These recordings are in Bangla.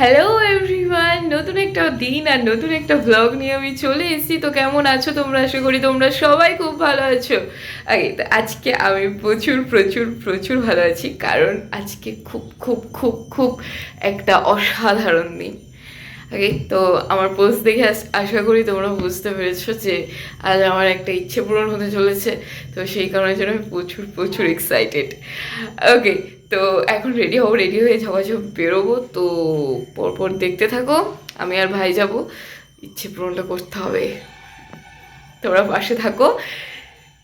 হ্যালো এভরিওয়ান নতুন একটা দিন আর নতুন একটা ব্লগ নিয়ে আমি চলে এসেছি। তো কেমন আছো তোমরা? আশা করি তোমরা সবাই খুব ভালো আছো। আগে তো আজকে আমি প্রচুর প্রচুর প্রচুর ভালো আছি। কারণ আজকে খুব খুব খুব খুব একটা অসাধারণ দিন। ওকে তো আমার পোস্ট দেখে আশা করি তোমরা বুঝতে পেরেছ যে আজ আমার একটা ইচ্ছে পূরণ হতে চলেছে। তো সেই কারণের জন্য আমি প্রচুর প্রচুর এক্সাইটেড ওকে তো এখন রেডি হব রেডি হয়ে ঝপাঝপ বেরোবো। তো পরপর দেখতে থাকো, আমি আর ভাই যাব। ইচ্ছে পূরণটা করতে হবে। তোমরা পাশে থাকো,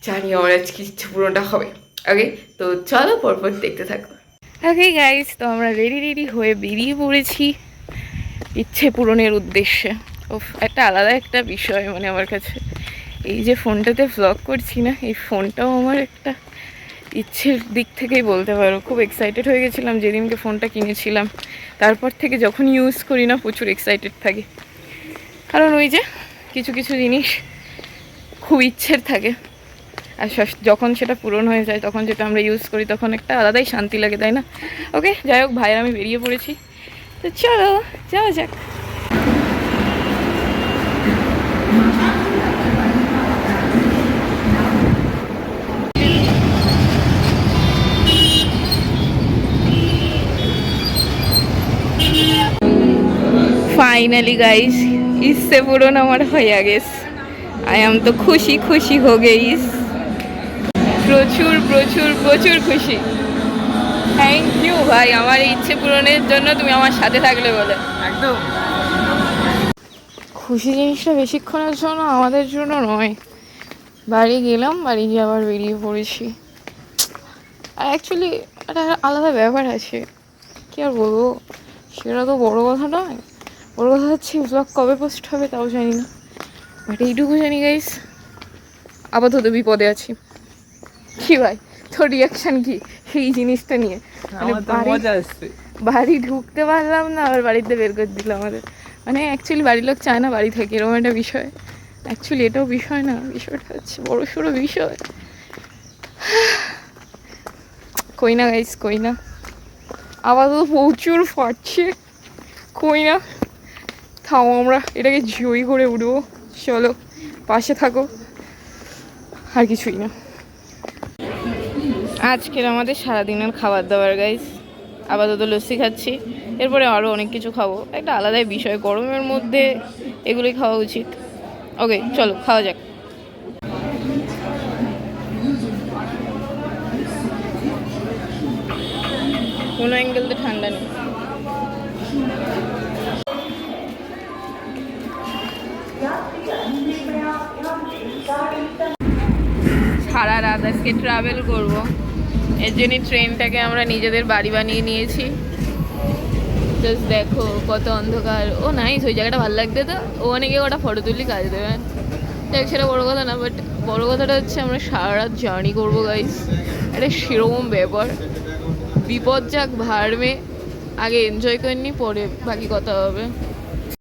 জানি আমার আজকে ইচ্ছে পূরণটা হবে। ওকে তো চলো পরপর দেখতে থাকো। ওকে গাইস তো আমরা রেডি রেডি হয়ে বেরিয়ে পড়েছি। ইচ্ছে পূরণের উদ্দেশ্যে। ও একটা আলাদা একটা বিষয় মানে আমার কাছে। এই যে ফোনটাতে ভ্লগ করছি না, এই ফোনটাও আমার একটা ইচ্ছের দিক থেকেই বলতে পারো। খুব এক্সাইটেড হয়ে গেছিলাম, যেদিনকে ফোনটা কিনেছিলাম। তারপর থেকে যখন ইউজ করি না, প্রচুর এক্সাইটেড থাকি। কারণ ওই যে কিছু কিছু জিনিস খুব ইচ্ছের থাকে। আর যখন সেটা পূরণ হয়ে যায়, তখন যেটা আমরা ইউজ করি, তখন একটা আলাদাই শান্তি লাগে, তাই না? ওকে যাই হোক, ভাইয়ের আমি বেরিয়ে পড়েছি। তো চলো যাওয়া যাক ফাইনালি গাইস इससे पूर्ण আমার হয়ে গেছে আই এম তো খুশি খুশি হো গেইস প্রচুর প্রচুর প্রচুর খুশি থ্যাংক ইউ ভাই। আমার ইচ্ছে পূরণের জন্য তুমি আমার সাথে থাকলে বলে। একদম। খুশি জিনিসটা বেশিক্ষণের জন্য আমাদের জন্য নয়। বাড়ি গেলাম বাড়ি গিয়ে আবার বেরিয়ে পড়েছি। আর অ্যাকচুয়ালি একটা আলাদা ব্যাপার আছে। কি আর বলব? সেটা তো বড় কথা নয়। বড় কথা হচ্ছে ব্লগ কবে পোস্ট হবে তাও জানি না। বাট এইটুকু জানি গাইস আপাতত বিপদে আছি। কি ভাই? তোর রিয়াকশন কি? এই জিনিসটা নিয়ে। মানে বাড়ি- মজা আসছে। বাড়ি ঢুকতে পারলাম না আবার বাড়িতে বের করে দিল আমাদের। মানে অ্যাকচুয়ালি বাড়ির লোক চায় না বাড়ি থেকে এরকম একটা বিষয়। অ্যাকচুয়ালি এটাও বিষয় না বিষয়টা হচ্ছে বড় সড়ো বিষয়। কই না গাইস কই না। আপাতত প্রচুর ফাটছে। কই না। থাও আমরা এটাকে জয়ী করে উঠবো। চলো পাশে থাকো। আর কিছুই না। আজকের আমাদের সারাদিনের খাবার দাবার গাইস আপাতত লস্যি খাচ্ছি। এরপরে আরও অনেক কিছু খাব। একটা আলাদাই বিষয়, গরমের মধ্যে এগুলোই খাওয়া উচিত। ওকে চলো, খাওয়া যাক। কোনো অ্যাঙ্গেলতে ঠান্ডা নেই। সারা রাত আজকে ট্রাভেল করব। এর জন্যই ট্রেনটাকে আমরা নিজেদের বাড়ি বানিয়ে নিয়েছি। জাস্ট দেখো কত অন্ধকার। ও নাইস ওই জায়গাটা ভালো লাগবে তো। ও অনেকে ওটা ফটো তুলি, কাজ দেবে। দেখ, সেটা বড় কথা না বাট বড়ো কথাটা হচ্ছে আমরা সারা রাত জার্নি করব গাইস এটা সেরকম ব্যাপার। বিপদ যাক ভাড়মে আগে এনজয় করিনি, পরে বাকি কথা হবে।